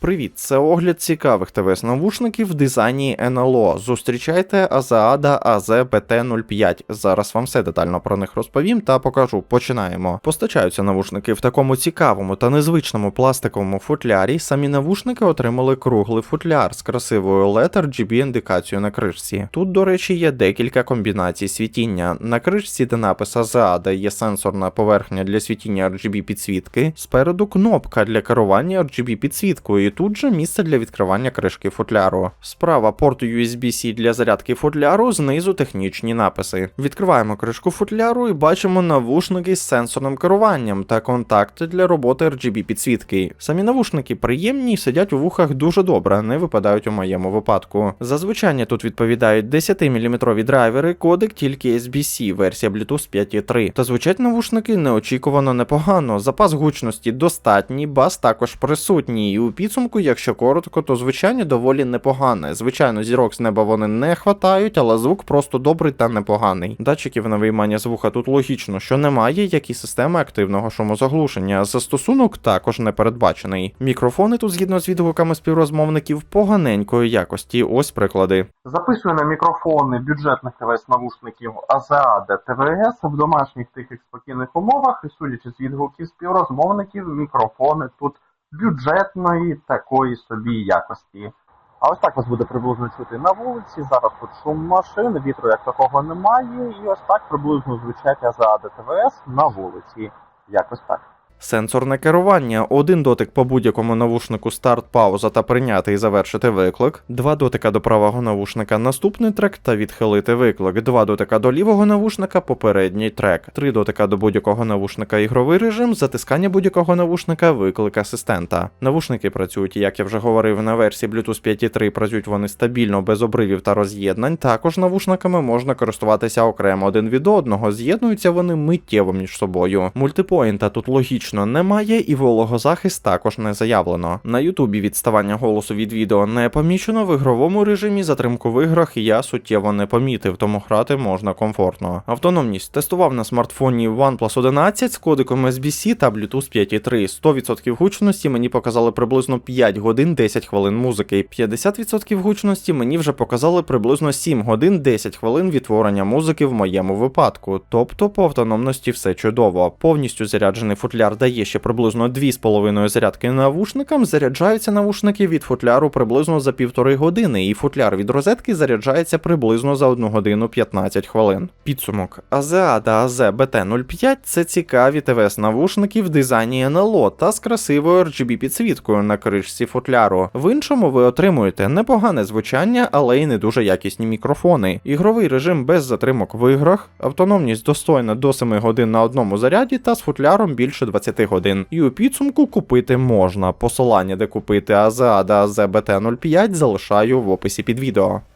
Привіт, це огляд цікавих ТВС-навушників в дизайні НЛО. Зустрічайте Азеада AZ-BT05. Зараз вам все детально про них розповім та покажу. Починаємо. Постачаються навушники в такому цікавому та незвичному пластиковому футлярі. Самі навушники отримали круглий футляр з красивою LED RGB індикацією на кришці. Тут, до речі, є декілька комбінацій світіння. На кришці, де напис Азеада, є сенсорна поверхня для світіння RGB підсвітки. Спереду кнопка для керування RGB підсвіткою. І тут же місце для відкривання кришки футляру. Справа порт USB-C для зарядки футляру, знизу технічні написи. Відкриваємо кришку футляру і бачимо навушники з сенсорним керуванням та контакти для роботи RGB підсвітки. Самі навушники приємні і сидять у вухах дуже добре, не випадають у моєму випадку. За звучання тут відповідають 10-мм драйвери, кодек тільки SBC, версія Bluetooth 5.3. Та звучать навушники неочікувано непогано. Запас гучності достатній, бас також присутній. І у підсумку, якщо коротко, то звучання доволі непогане. Звичайно, зірок з неба вони не хватають, але звук просто добрий та непоганий. Датчиків на виймання звука тут логічно, що немає, як і системи активного шумозаглушення. Застосунок також не передбачений. Мікрофони тут, згідно з відгуками співрозмовників, поганенької якості. Ось приклади. Записую на мікрофони бюджетних ТВС-навушників Азеада ТВС в домашніх тихих спокійних умовах, і судячи з відгуків співрозмовників, мікрофони тут бюджетної такої собі якості. А ось так вас буде приблизно чути на вулиці. Зараз тут шум машин, вітру як такого немає, і ось так приблизно звучать за ТВС на вулиці. Якось так. Сенсорне керування, один дотик по будь-якому навушнику старт, пауза та прийняти і завершити виклик, два дотика до правого навушника наступний трек та відхилити виклик, два дотика до лівого навушника попередній трек, три дотика до будь-якого навушника ігровий режим, затискання будь-якого навушника виклик асистента. Навушники працюють, як я вже говорив, на версії Bluetooth 5.3 працюють вони стабільно без обривів та роз'єднань. Також навушниками можна користуватися окремо один від одного, з'єднуються вони миттєво між собою. Мультипоінта тут логічно немає, і вологозахист також не заявлено. На Ютубі відставання голосу від відео не помічено. В ігровому режимі затримку в іграх я суттєво не помітив, тому грати можна комфортно. Автономність тестував на смартфоні OnePlus 11 з кодиком SBC та Bluetooth 5.3. 100% гучності мені показали приблизно 5 годин 10 хвилин музики. 50% гучності мені вже показали приблизно 7 годин 10 хвилин відтворення музики в моєму випадку. Тобто по автономності все чудово. Повністю заряджений футляр дає ще приблизно 2,5 зарядки навушникам. Заряджаються навушники від футляру приблизно за півтори години, і футляр від розетки заряджається приблизно за 1 годину 15 хвилин. Підсумок Азеада AZ BT05 це цікаві ТВС-навушники в дизайні НЛО та з красивою RGB підсвіткою на кришці футляру. В іншому ви отримуєте непогане звучання, але й не дуже якісні мікрофони. Ігровий режим без затримок в іграх, автономність достойна до 7 годин на одному заряді та з футляром більше 20 годин. І у підсумку купити можна. Посилання, де купити Азеада AZ BT05 залишаю в описі під відео.